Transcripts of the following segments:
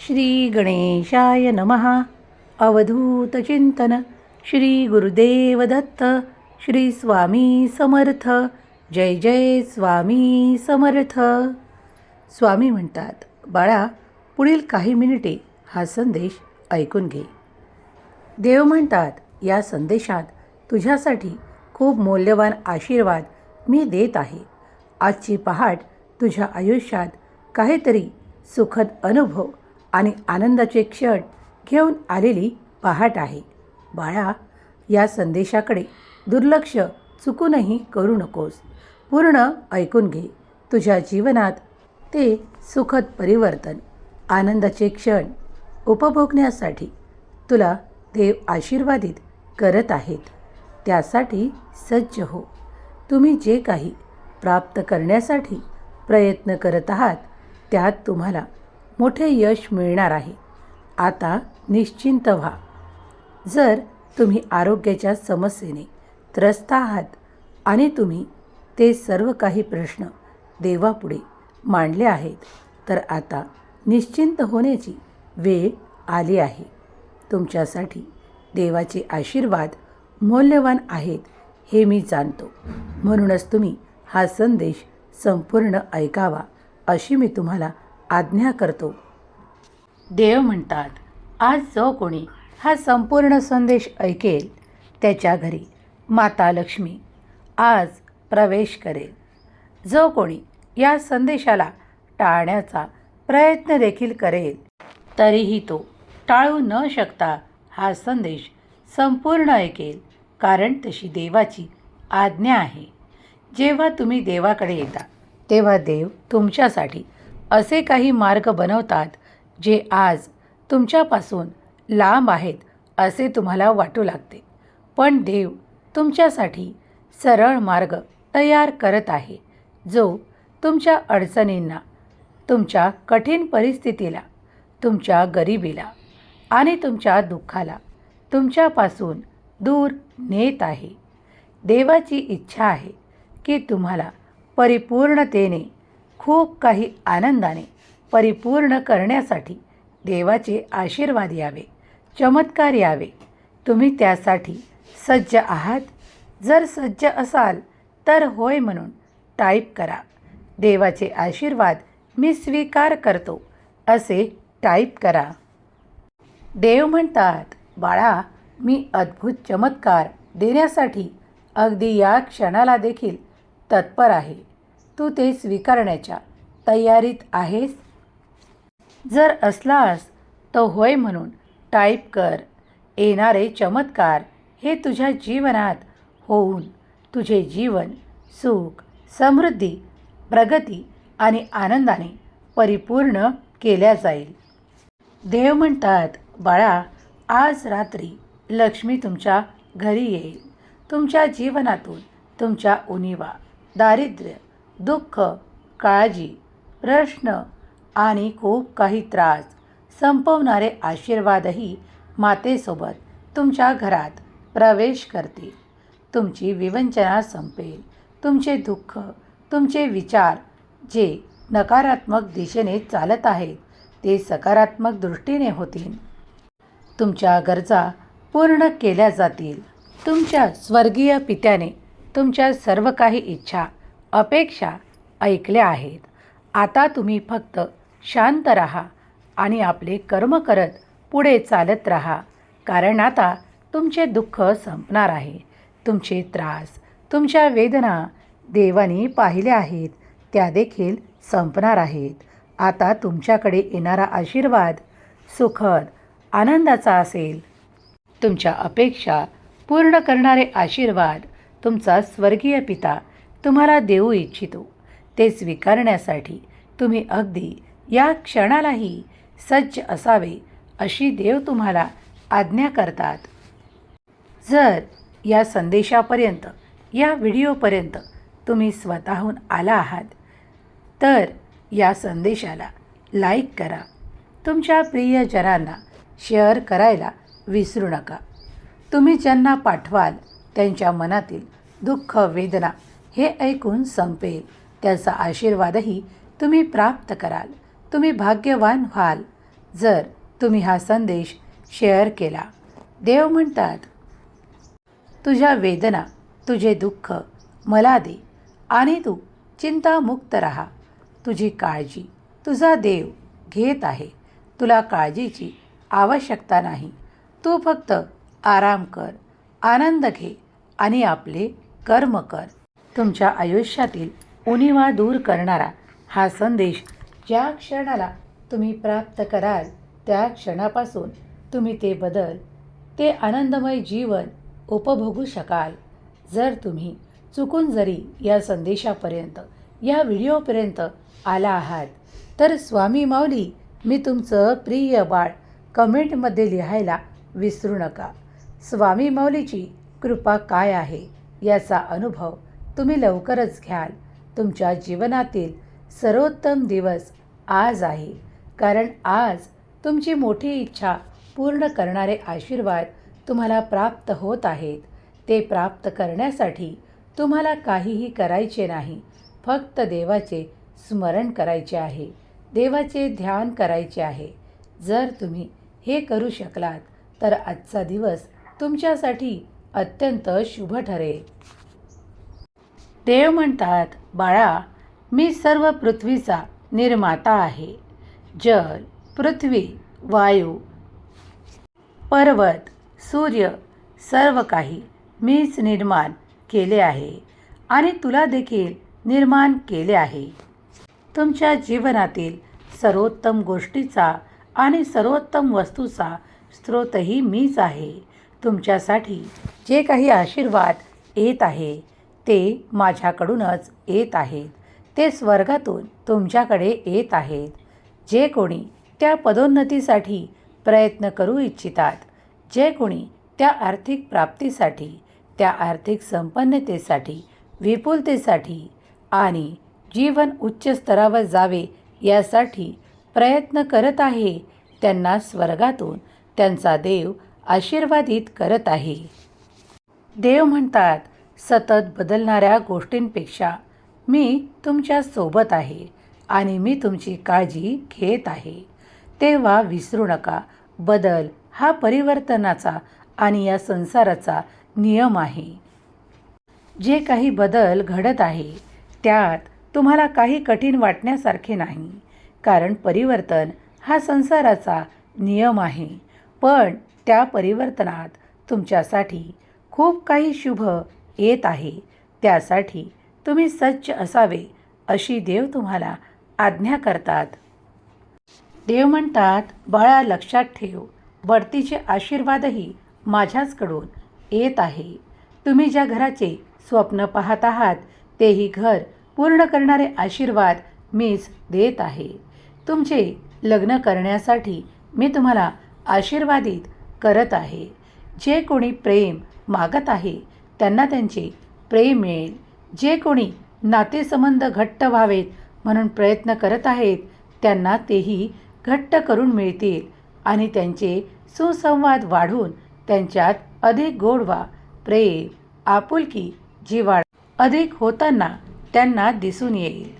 श्री गणेशाय नमः अवधूतचिंतन श्री गुरुदेव दत्त। श्री स्वामी समर्थ। जय जय स्वामी समर्थ। स्वामी म्हणतात बाळा पुढील काही मिनिटे हा संदेश ऐकून घे. देव म्हणतात या संदेशात तुझ्यासाठी खूप मौल्यवान आशीर्वाद मी देत आहे. आजची पहाट तुझ्या आयुष्यात काहीतरी सुखद अनुभव आणि आनंदाचे क्षण घेऊन आलेली पहाट आहे. बाळा या संदेशाकडे दुर्लक्ष चुकूनही करू नकोस. पूर्ण ऐकून घे. तुझ्या जीवनात ते सुखद परिवर्तन आनंदाचे क्षण उपभोगण्यासाठी तुला देव आशीर्वादित करत आहेत. त्यासाठी सज्ज हो. तुम्ही जे काही प्राप्त करण्यासाठी प्रयत्न करत आहात त्यात तुम्हाला मोठे यश मिळणार आहे. आता निश्चिंत व्हा. जर तुम्ही आरोग्याच्या समस्येने त्रस्त आहात आणि तुम्ही ते सर्व काही प्रश्न देवापुढे मांडले आहेत तर आता निश्चिंत होण्याची वेळ आली आहे. तुमच्यासाठी देवाचे आशीर्वाद मौल्यवान आहेत हे मी जाणतो. म्हणूनच तुम्ही हा संदेश संपूर्ण ऐकावा अशी मी तुम्हाला आज्ञा करतो. देव म्हणतात आज जो कोणी हा संपूर्ण संदेश ऐकेल त्याच्या घरी माता लक्ष्मी आज प्रवेश करेल. जो कोणी या संदेशाला टाळण्याचा प्रयत्न देखील करेल तरीही तो टाळू न शकता हा संदेश संपूर्ण ऐकेल कारण तशी देवाची आज्ञा आहे. जेव्हा तुम्ही देवाकडे येता तेव्हा देव तुमच्यासाठी असे काही मार्ग बनवतात जे आज तुमच्यापासून लांब आहेत असे तुम्हाला वाटू लागते. पण देव तुमच्यासाठी सरळ मार्ग तयार करत आहे जो तुमच्या अडचणींना तुमच्या कठीण परिस्थितीला तुमच्या गरिबीला आणि तुमच्या दुःखाला तुमच्यापासून दूर नेत आहे. देवाची इच्छा आहे की तुम्हाला परिपूर्णतेने खूप काही आनंदाने परिपूर्ण करण्यासाठी देवाचे आशीर्वाद यावे चमत्कार यावे. तुम्ही त्यासाठी सज्ज आहात. जर सज्ज असाल तर होय म्हणून टाईप करा. देवाचे आशीर्वाद मी स्वीकार करतो असे टाईप करा. देव म्हणतात बाळा मी अद्भुत चमत्कार देण्यासाठी अगदी या क्षणाला देखील तत्पर आहे. तू ते स्वीकारण्याच्या तयारीत आहेस? जर असलास तर होय म्हणून टाईप कर. येणारे चमत्कार हे तुझ्या जीवनात होऊन तुझे जीवन सुख समृद्धी प्रगती आणि आनंदाने परिपूर्ण केल्या जाईल. देव म्हणतात बाळा आज रात्री लक्ष्मी तुमच्या घरी येईल. तुमच्या जीवनातून तुमच्या उणीवा दारिद्र्य दुःख काळजी प्रश्न आणि खूप काही त्रास संपवणारे आशीर्वादही मातेसोबत तुमच्या घरात प्रवेश करतील. तुमची विवंचना संपेल. तुमचे दुःख तुमचे विचार जे नकारात्मक दिशेने चालत आहेत ते सकारात्मक दृष्टीने होतील. तुमच्या गरजा पूर्ण केल्या जातील. तुमच्या स्वर्गीय पित्याने तुमच्या सर्व काही इच्छा अपेक्षा ऐकल्या आहेत. आता तुम्ही फक्त शांत राहा आणि आपले कर्म करत पुढे चालत राहा. कारण आता तुमचे दुःख संपणार आहे. तुमचे त्रास तुमच्या वेदना देवाने पाहिल्या आहेत. त्या देखील संपणार आहेत. आता तुमच्याकडे येणारा आशीर्वाद सुखद आनंदाचा असेल. तुमच्या अपेक्षा पूर्ण करणारे आशीर्वाद तुमचा स्वर्गीय पिता तुम्हाला देऊ इच्छितो. ते स्वीकारण्यासाठी तुम्ही अगदी या क्षणालाही सज्ज असावे अशी देव तुम्हाला आज्ञा करतात. जर या संदेशापर्यंत या व्हिडिओपर्यंत तुम्ही स्वतःहून आला आहात तर या संदेशाला लाईक करा. तुमच्या प्रियजनांना शेअर करायला विसरू नका. तुम्ही ज्यांना पाठवाल त्यांच्या मनातील दुःख वेदना हे ऐकून संपेल. त्याचा आशीर्वादही तुम्ही प्राप्त कराल. तुम्ही भाग्यवान व्हाल. जर तुम्ही हा संदेश शेअर केला. देव म्हणतात तुझ्या वेदना तुझे दुःख मला दे आणि तू चिंतामुक्त राहा. तुझी काळजी तुझा देव घेत आहे. तुला काळजीची आवश्यकता नाही. तू फक्त आराम कर आनंद घे आणि आपले कर्म कर. तुमच्या आयुष्यातील उणिवा दूर करणारा हा संदेश ज्या क्षणाला तुम्ही प्राप्त कराल त्या क्षणापासून तुम्ही ते बदल ते आनंदमय जीवन उपभोगू शकाल. जर तुम्ही चुकून जरी या संदेशापर्यंत या व्हिडिओपर्यंत आला आहात तर स्वामी माऊली मी तुमचं प्रिय बाळ कमेंटमध्ये लिहायला विसरू नका. स्वामी माऊलीची कृपा काय आहे याचा अनुभव तुम्ही लवकरच घ्याल. तुमच्या जीवनातील सर्वोत्तम दिवस आज आहे. कारण आज तुमची मोठी इच्छा पूर्ण करणारे आशीर्वाद तुम्हाला प्राप्त होत आहेत. ते प्राप्त करण्यासाठी तुम्हाला काहीही करायचे नाही. फक्त देवाचे स्मरण करायचे आहे. देवाचे ध्यान करायचे आहे. जर तुम्ही हे करू शकलात तर आजचा दिवस तुमच्यासाठी अत्यंत शुभ ठरेल. देव म्हणतात बाळा मी सर्व पृथ्वीचा निर्माता आहे. जल पृथ्वी वायू पर्वत सूर्य सर्व काही मीच निर्माण केले आहे आणि तुला देखील निर्माण केले आहे. तुमच्या जीवनातील सर्वोत्तम गोष्टीचा आणि सर्वोत्तम वस्तूचा स्रोतही मीच आहे. तुमच्यासाठी जे काही आशीर्वाद येत आहे ते माझ्याकडूनच येत आहेत. ते स्वर्गातून तुमच्याकडे येत आहेत. जे कोणी त्या पदोन्नतीसाठी प्रयत्न करू इच्छितात जे कोणी त्या आर्थिक प्राप्तीसाठी त्या आर्थिक संपन्नतेसाठी विपुलतेसाठी आणि जीवन उच्च स्तरावर जावे यासाठी प्रयत्न करत आहे त्यांना स्वर्गातून त्यांचा देव आशीर्वादित करत आहे. देव म्हणतात सतत बदलणाऱ्या गोष्टींपेक्षा मी तुमच्यासोबत आहे आणि मी तुमची काळजी घेत आहे. तेव्हा विसरू नका. बदल हा परिवर्तनाचा आणि या संसाराचा नियम आहे. जे काही बदल घडत आहे त्यात तुम्हाला काही कठीण वाटण्यासारखे नाही. कारण परिवर्तन हा संसाराचा नियम आहे. पण त्या परिवर्तनात तुमच्यासाठी खूप काही शुभ येत आहे. त्यासाठी तुम्ही सज्ज असावे अशी देव तुम्हाला आज्ञा करतात. देव म्हणतात बाळा लक्षात ठेव. बढतीचे आशीर्वादही माझ्याचकडून येत आहे. तुम्ही ज्या घराचे स्वप्न पाहत आहात तेही घर पूर्ण करणारे आशीर्वाद मीच देत आहे. तुमचे लग्न करण्यासाठी मी तुम्हाला आशीर्वादित करत आहे. जे कोणी प्रेम मागत आहे त्यांना त्यांचे प्रेम मिळेल. जे कोणी नातेसंबंध घट्ट व्हावेत म्हणून प्रयत्न करत आहेत त्यांना तेही घट्ट करून मिळतील आणि त्यांचे सुसंवाद वाढून त्यांच्यात अधिक गोडवा प्रेम आपुलकी जिवाळ अधिक होताना त्यांना दिसून येईल.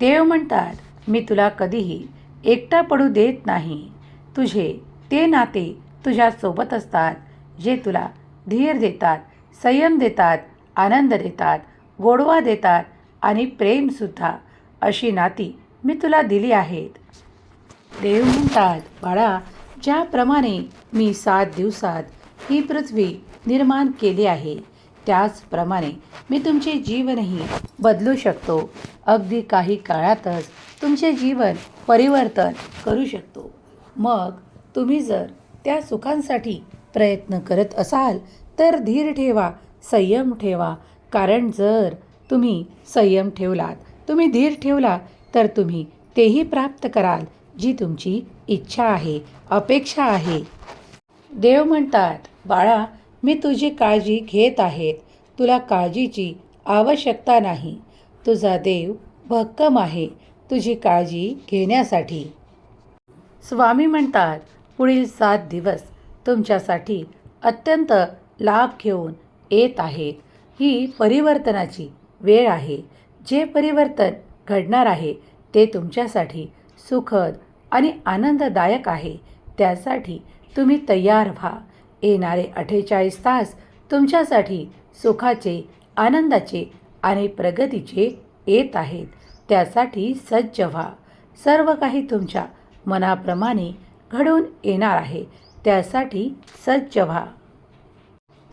देव म्हणतात मी तुला कधीही एकटा पडू देत नाही. तुझे ते नाते तुझ्यासोबत असतात जे तुला धीर देतात संयम देतात आनंद देतात गोडवा देतात आणि प्रेमसुद्धा अशी नाती मी तुला दिली आहेत. देव म्हणतात बाळा ज्याप्रमाणे मी सात दिवसात ही पृथ्वी निर्माण केली आहे त्याचप्रमाणे मी तुमचे जीवनही बदलू शकतो. अगदी काही काळातच तुमचे जीवन परिवर्तन करू शकतो. मग तुम्ही जर त्या सुखांसाठी प्रयत्न करत असाल तर धीर ठेवा संयम ठेवा. कारण जर तुम्ही संयम ठेवलात तुम्ही धीर ठेवला तर तुम्ही तेही प्राप्त कराल जी तुमची इच्छा आहे अपेक्षा आहे. देव म्हणतात बाळा मी तुझी काळजी घेत आहेत तुला काळजीची आवश्यकता नाही. तुझा देव भक्कम आहे तुझी काळजी घेण्यासाठी. स्वामी म्हणतात पुढील सात दिवस तुमच्यासाठी अत्यंत लाभ घेऊन येत आहेत ही परिवर्तनाची वेळ आहे. जे परिवर्तन घडणार आहे ते तुमच्यासाठी सुखद आणि आनंददायक आहे. त्यासाठी तुम्ही तयार व्हा. येणारे अठ्ठेचाळीस तास तुमच्यासाठी सुखाचे आनंदाचे आणि प्रगतीचे येत आहेत. त्यासाठी सज्ज व्हा. सर्व काही तुमच्या मनाप्रमाणे घडून येणार आहे. त्यासाठी सज्ज व्हा.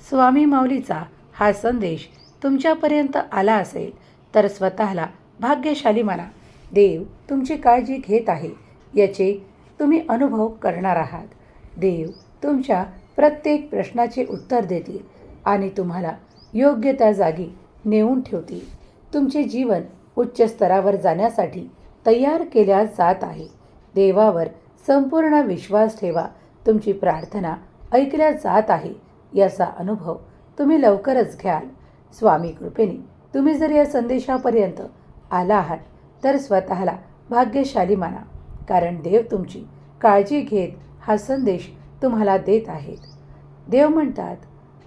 स्वामी माऊलीचा हा संदेश तुमच्यापर्यंत आला असेल तर स्वतःला भाग्यशाली माना देव तुमची काळजी घेत आहे याचे तुम्ही अनुभव करणार आहात. देव तुमच्या प्रत्येक प्रश्नाचे उत्तर देतील आणि तुम्हाला योग्य त्या जागी नेऊन ठेवतील. तुमचे जीवन उच्च स्तरावर जाण्यासाठी तयार केल्या जात आहे. देवावर संपूर्ण विश्वास ठेवा. तुमची प्रार्थना ऐकल्या जात आहे याचा अनुभव तुम्ही लवकरच घ्याल. स्वामी कृपेने तुम्ही जर या संदेशापर्यंत आला आहात तर स्वतःला भाग्यशाली माना कारण देव तुमची काळजी घेत हा संदेश तुम्हाला देत आहेत. देव म्हणतात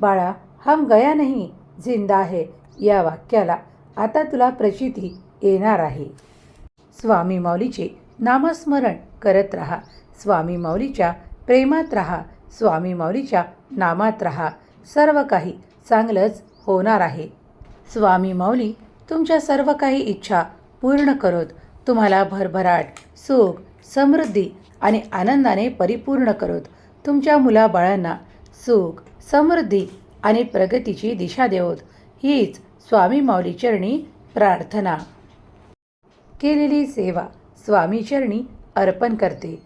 बाळा हम गया नाही जिंदा आहे या वाक्याला आता तुला प्रचिती येणार आहे. स्वामी माऊलीचे नामस्मरण करत राहा. स्वामी माऊलीच्या प्रेमात राहा स्वामी माऊलीच्या नामात राहा. सर्व काही चांगलंच होणार आहे. स्वामी माऊली तुमच्या सर्व काही इच्छा पूर्ण करत. तुम्हाला भरभराट सुख समृद्धी आणि आनंदाने परिपूर्ण करत. तुमच्या मुलाबाळांना सुख समृद्धी आणि प्रगतीची दिशा देवत. हीच स्वामी माऊली चरणी प्रार्थना. केलेली सेवा स्वामी चरणी अर्पण करते.